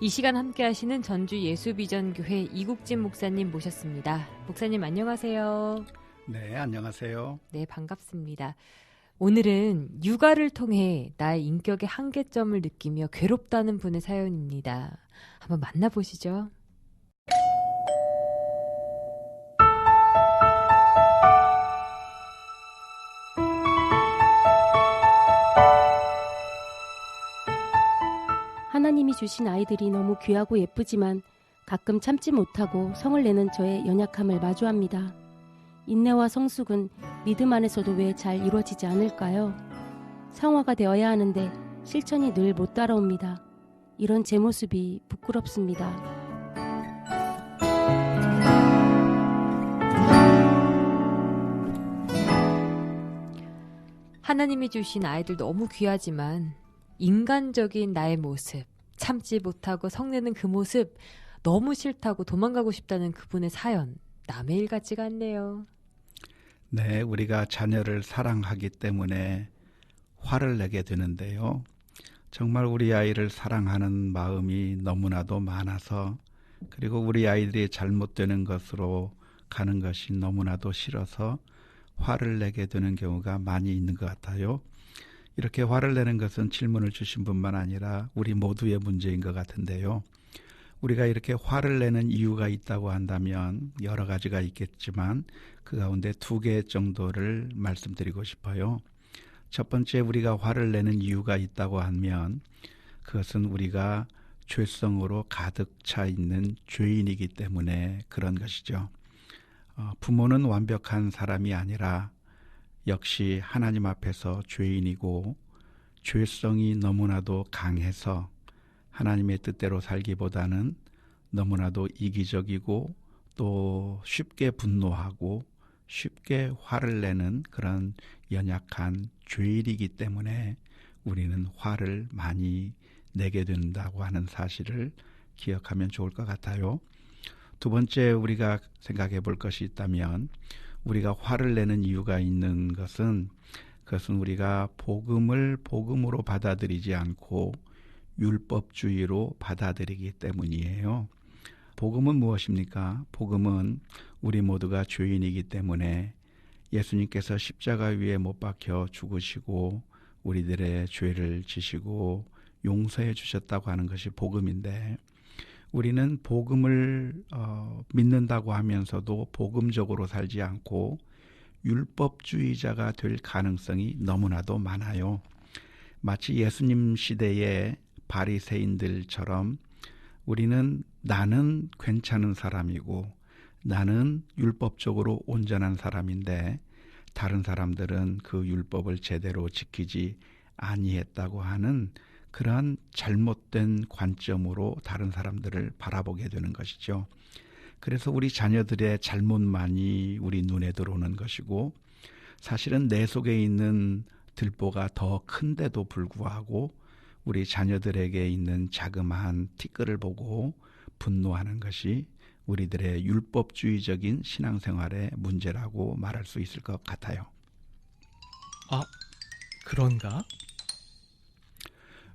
이 시간 함께 하시는 전주 예수비전교회 이국진 목사님 모셨습니다. 목사님 안녕하세요. 네, 안녕하세요. 네, 반갑습니다. 오늘은 육아를 통해 나의 인격의 한계점을 느끼며 괴롭다는 분의 사연입니다. 한번 만나보시죠. 하나님이 주신 아이들이 너무 귀하고 예쁘지만 가끔 참지 못하고 성을 내는 저의 연약함을 마주합니다. 인내와 성숙은 믿음 안에서도 왜 잘 이루어지지 않을까요? 성화가 되어야 하는데 실천이 늘 못 따라옵니다. 이런 제 모습이 부끄럽습니다. 하나님이 주신 아이들 너무 귀하지만 인간적인 나의 모습, 참지 못하고 성내는 그 모습 너무 싫다고 도망가고 싶다는 그분의 사연 남의 일 같지가 않네요. 네, 우리가 자녀를 사랑하기 때문에 화를 내게 되는데요. 정말 우리 아이를 사랑하는 마음이 너무나도 많아서 그리고 우리 아이들이 잘못되는 것으로 가는 것이 너무나도 싫어서 화를 내게 되는 경우가 많이 있는 것 같아요. 이렇게 화를 내는 것은 질문을 주신 분만 아니라 우리 모두의 문제인 것 같은데요. 우리가 이렇게 화를 내는 이유가 있다고 한다면 여러 가지가 있겠지만 그 가운데 두 개 정도를 말씀드리고 싶어요. 첫 번째 우리가 화를 내는 이유가 있다고 하면 그것은 우리가 죄성으로 가득 차 있는 죄인이기 때문에 그런 것이죠. 어, 부모는 완벽한 사람이 아니라 역시 하나님 앞에서 죄인이고 죄성이 너무나도 강해서 하나님의 뜻대로 살기보다는 너무나도 이기적이고 또 쉽게 분노하고 쉽게 화를 내는 그런 연약한 죄인이기 때문에 우리는 화를 많이 내게 된다고 하는 사실을 기억하면 좋을 것 같아요. 두 번째 우리가 생각해 볼 것이 있다면 우리가 화를 내는 이유가 있는 것은 그것은 우리가 복음을 복음으로 받아들이지 않고 율법주의로 받아들이기 때문이에요. 복음은 무엇입니까? 복음은 우리 모두가 죄인이기 때문에 예수님께서 십자가 위에 못 박혀 죽으시고 우리들의 죄를 지시고 용서해 주셨다고 하는 것이 복음인데 우리는 복음을 어, 믿는다고 하면서도 복음적으로 살지 않고 율법주의자가 될 가능성이 너무나도 많아요. 마치 예수님 시대의 바리새인들처럼 우리는 나는 괜찮은 사람이고 나는 율법적으로 온전한 사람인데 다른 사람들은 그 율법을 제대로 지키지 아니했다고 하는 그러한 잘못된 관점으로 다른 사람들을 바라보게 되는 것이죠. 그래서 우리 자녀들의 잘못만이 우리 눈에 들어오는 것이고 사실은 내 속에 있는 들보가 더 큰데도 불구하고 우리 자녀들에게 있는 자그마한 티끌을 보고 분노하는 것이 우리들의 율법주의적인 신앙생활의 문제라고 말할 수 있을 것 같아요. 아, 그런가?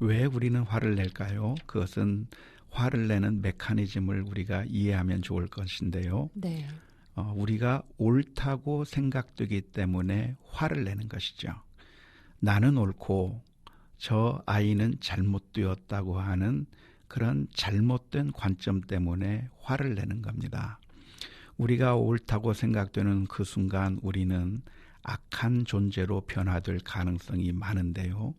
왜 우리는 화를 낼까요? 그것은 화를 내는 메커니즘을 우리가 이해하면 좋을 것인데요. 네. 어, 우리가 옳다고 생각되기 때문에 화를 내는 것이죠. 나는 옳고 저 아이는 잘못되었다고 하는 그런 잘못된 관점 때문에 화를 내는 겁니다. 우리가 옳다고 생각되는 그 순간 우리는 악한 존재로 변화될 가능성이 많은데요.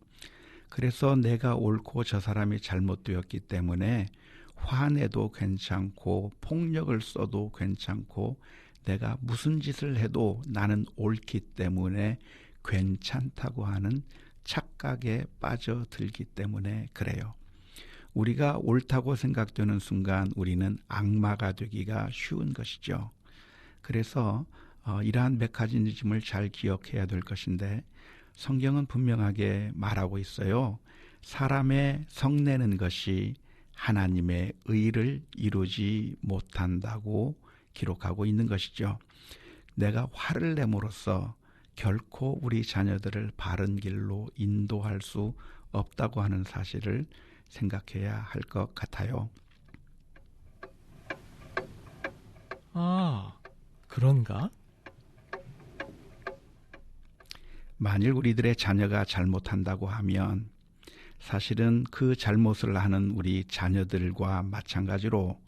그래서 내가 옳고 저 사람이 잘못되었기 때문에 화내도 괜찮고 폭력을 써도 괜찮고 내가 무슨 짓을 해도 나는 옳기 때문에 괜찮다고 하는 착각에 빠져들기 때문에 그래요. 우리가 옳다고 생각되는 순간 우리는 악마가 되기가 쉬운 것이죠. 그래서 어, 이러한 메커니즘을 잘 기억해야 될 것인데 성경은 분명하게 말하고 있어요. 사람의 성내는 것이 하나님의 의를 이루지 못한다고 기록하고 있는 것이죠. 내가 화를 내므로써 결코 우리 자녀들을 바른 길로 인도할 수 없다고 하는 사실을 생각해야 할 것 같아요. 아, 그런가? 만일 우리들의 자녀가 잘못한다고 하면 사실은 그 잘못을 하는 우리 자녀들과 마찬가지로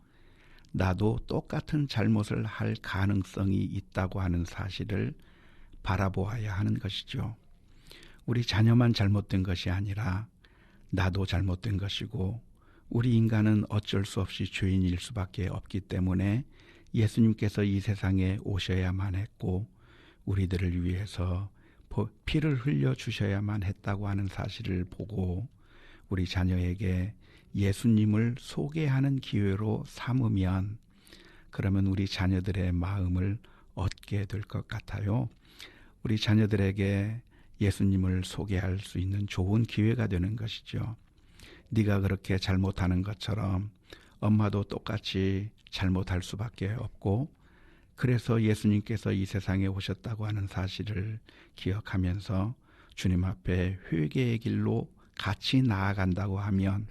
나도 똑같은 잘못을 할 가능성이 있다고 하는 사실을 바라보아야 하는 것이죠. 우리 자녀만 잘못된 것이 아니라 나도 잘못된 것이고 우리 인간은 어쩔 수 없이 죄인일 수밖에 없기 때문에 예수님께서 이 세상에 오셔야만 했고 우리들을 위해서 피를 흘려 주셔야만 했다고 하는 사실을 보고 우리 자녀에게 예수님을 소개하는 기회로 삼으면 그러면 우리 자녀들의 마음을 얻게 될 것 같아요. 우리 자녀들에게 예수님을 소개할 수 있는 좋은 기회가 되는 것이죠. 네가 그렇게 잘못하는 것처럼 엄마도 똑같이 잘못할 수밖에 없고 그래서 예수님께서 이 세상에 오셨다고 하는 사실을 기억하면서 주님 앞에 회개의 길로 같이 나아간다고 하면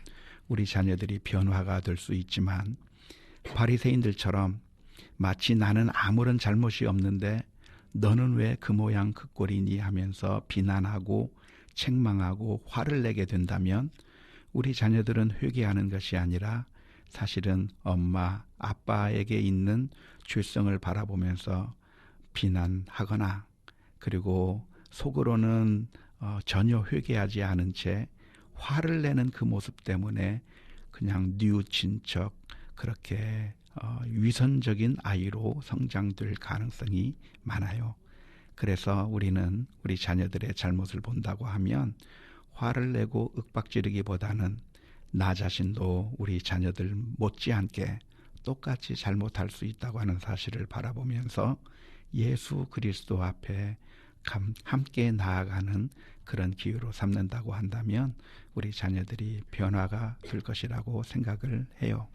우리 자녀들이 변화가 될 수 있지만 바리새인들처럼 마치 나는 아무런 잘못이 없는데 너는 왜 그 모양 그 꼴이니 하면서 비난하고 책망하고 화를 내게 된다면 우리 자녀들은 회개하는 것이 아니라 사실은 엄마, 아빠에게 있는 죄성을 바라보면서 비난하거나 그리고 속으로는 어, 전혀 회개하지 않은 채 화를 내는 그 모습 때문에 그냥 뉘우친 척 그렇게 어, 위선적인 아이로 성장될 가능성이 많아요. 그래서 우리는 우리 자녀들의 잘못을 본다고 하면 화를 내고 윽박지르기보다는 나 자신도 우리 자녀들 못지않게 똑같이 잘못할 수 있다고 하는 사실을 바라보면서 예수 그리스도 앞에 함께 나아가는 그런 기회로 삼는다고 한다면 우리 자녀들이 변화가 될 것이라고 생각을 해요.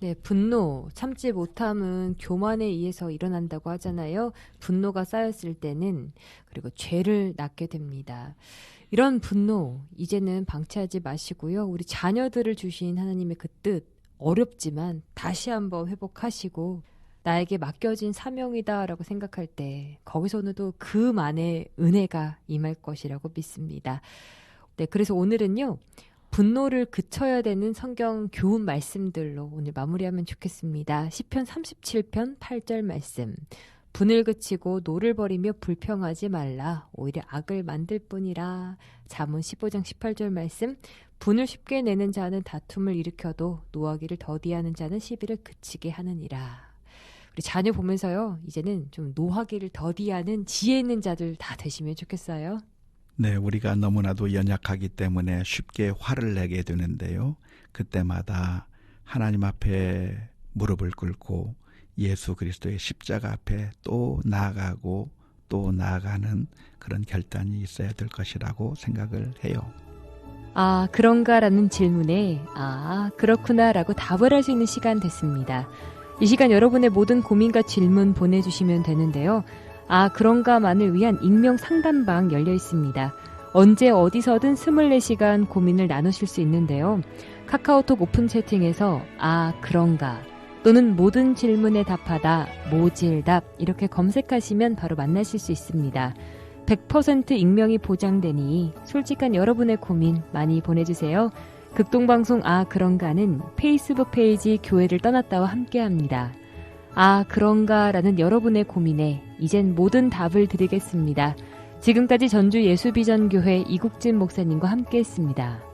네, 분노, 참지 못함은 교만에 의해서 일어난다고 하잖아요. 분노가 쌓였을 때는 그리고 죄를 낳게 됩니다. 이런 분노 이제는 방치하지 마시고요. 우리 자녀들을 주신 하나님의 그 뜻 어렵지만 다시 한번 회복하시고 나에게 맡겨진 사명이다라고 생각할 때 거기서는 또 그만의 은혜가 임할 것이라고 믿습니다. 네, 그래서 오늘은요. 분노를 그쳐야 되는 성경 교훈 말씀들로 오늘 마무리하면 좋겠습니다. 시편 37편 8절 말씀. 분을 그치고 노를 버리며 불평하지 말라. 오히려 악을 만들 뿐이라. 잠언 15장 18절 말씀. 분을 쉽게 내는 자는 다툼을 일으켜도 노하기를 더디하는 자는 시비를 그치게 하느니라. 우리 자녀 보면서요. 이제는 좀 노하기를 더디하는 지혜 있는 자들 다 되시면 좋겠어요. 네, 우리가 너무나도 연약하기 때문에 쉽게 화를 내게 되는데요. 그때마다 하나님 앞에 무릎을 꿇고 예수 그리스도의 십자가 앞에 또 나아가고 또 나아가는 그런 결단이 있어야 될 것이라고 생각을 해요. 아, 그런가라는 질문에 아, 그렇구나라고 답을 할 수 있는 시간 됐습니다. 이 시간 여러분의 모든 고민과 질문 보내주시면 되는데요. 아, 그런가만을 위한 익명 상담방 열려 있습니다. 언제 어디서든 24시간 고민을 나누실 수 있는데요. 카카오톡 오픈 채팅에서 아, 그런가 또는 모든 질문에 답하다 모질답 이렇게 검색하시면 바로 만나실 수 있습니다. 100% 익명이 보장되니 솔직한 여러분의 고민 많이 보내주세요. 극동방송 아 그런가는 페이스북 페이지 교회를 떠났다와 함께합니다. 아 그런가라는 여러분의 고민에 이젠 모든 답을 드리겠습니다. 지금까지 전주 예수비전교회 이국진 목사님과 함께했습니다.